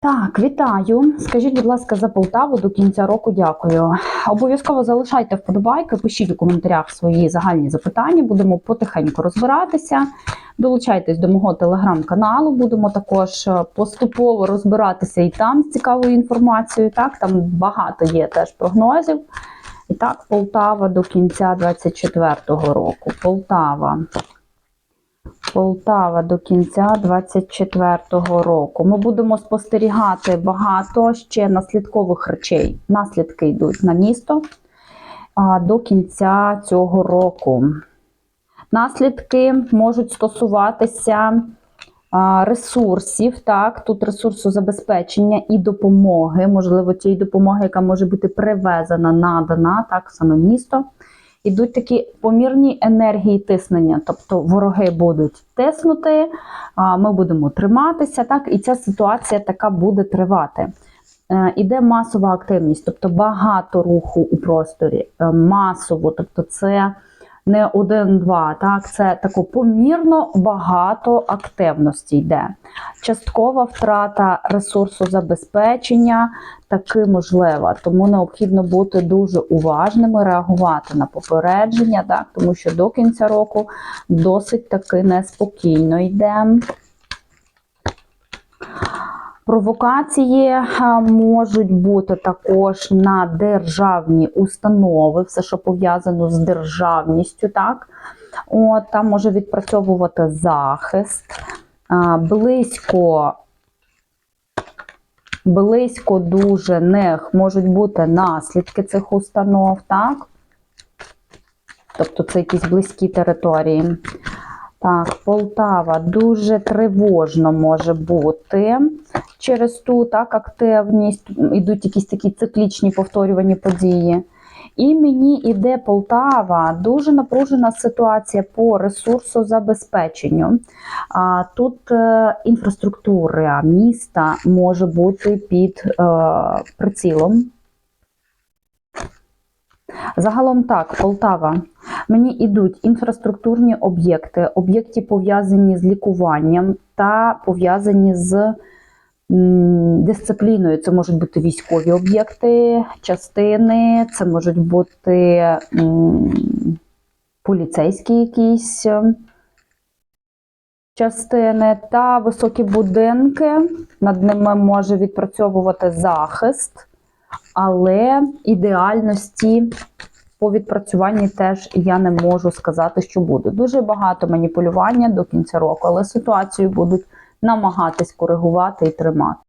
Так, вітаю. Скажіть, будь ласка, за Полтаву до кінця року дякую. Обов'язково залишайте вподобайки, пишіть у коментарях свої загальні запитання, будемо потихеньку розбиратися. Долучайтесь до мого телеграм-каналу, будемо також е, поступово розбиратися і там з цікавою інформацією. Так, там багато є теж прогнозів. І так, Полтава до кінця 24-го року. Полтава. Полтава до кінця 24-го року. Ми будемо спостерігати багато ще наслідкових речей. Наслідки йдуть на місто до кінця цього року. Наслідки можуть стосуватися ресурсів, так, тут ресурсозабезпечення і допомоги, можливо, тієї допомоги, яка може бути привезена, надана, так, саме місто. Ідуть такі помірні енергії тиснення, тобто вороги будуть тиснути, ми будемо триматися, так, і ця ситуація така буде тривати. Е, Іде масова активність, тобто багато руху у просторі, е, масово, тобто це не один-два, так, це тако помірно багато активності йде. Часткова втрата ресурсу забезпечення таки можлива, тому необхідно бути дуже уважними, реагувати на попередження, так, тому що до кінця року досить таки неспокійно йде. Провокації можуть бути також на державні установи, все, що пов'язано з державністю, так? От, там може відпрацьовувати захист. Близько, близько дуже них можуть бути наслідки цих установ, так? Тобто це якісь близькі території. Так, Полтава дуже тривожно може бути через ту так, активність, ідуть якісь такі циклічні повторювані події. І мені іде Полтава, дуже напружена ситуація по ресурсозабезпеченню. Тут е, інфраструктура міста може бути під е, прицілом. Загалом так, Полтава. Мені йдуть інфраструктурні об'єкти, об'єкти пов'язані з лікуванням та пов'язані з дисципліною. Це можуть бути військові об'єкти, частини, це можуть бути поліцейські якісь е, частини та високі будинки. Над ними може відпрацьовувати захист, але ідеальності по відпрацюванні теж я не можу сказати, що буде. Дуже багато маніпулювання до кінця року, але ситуацію будуть намагатись коригувати і тримати.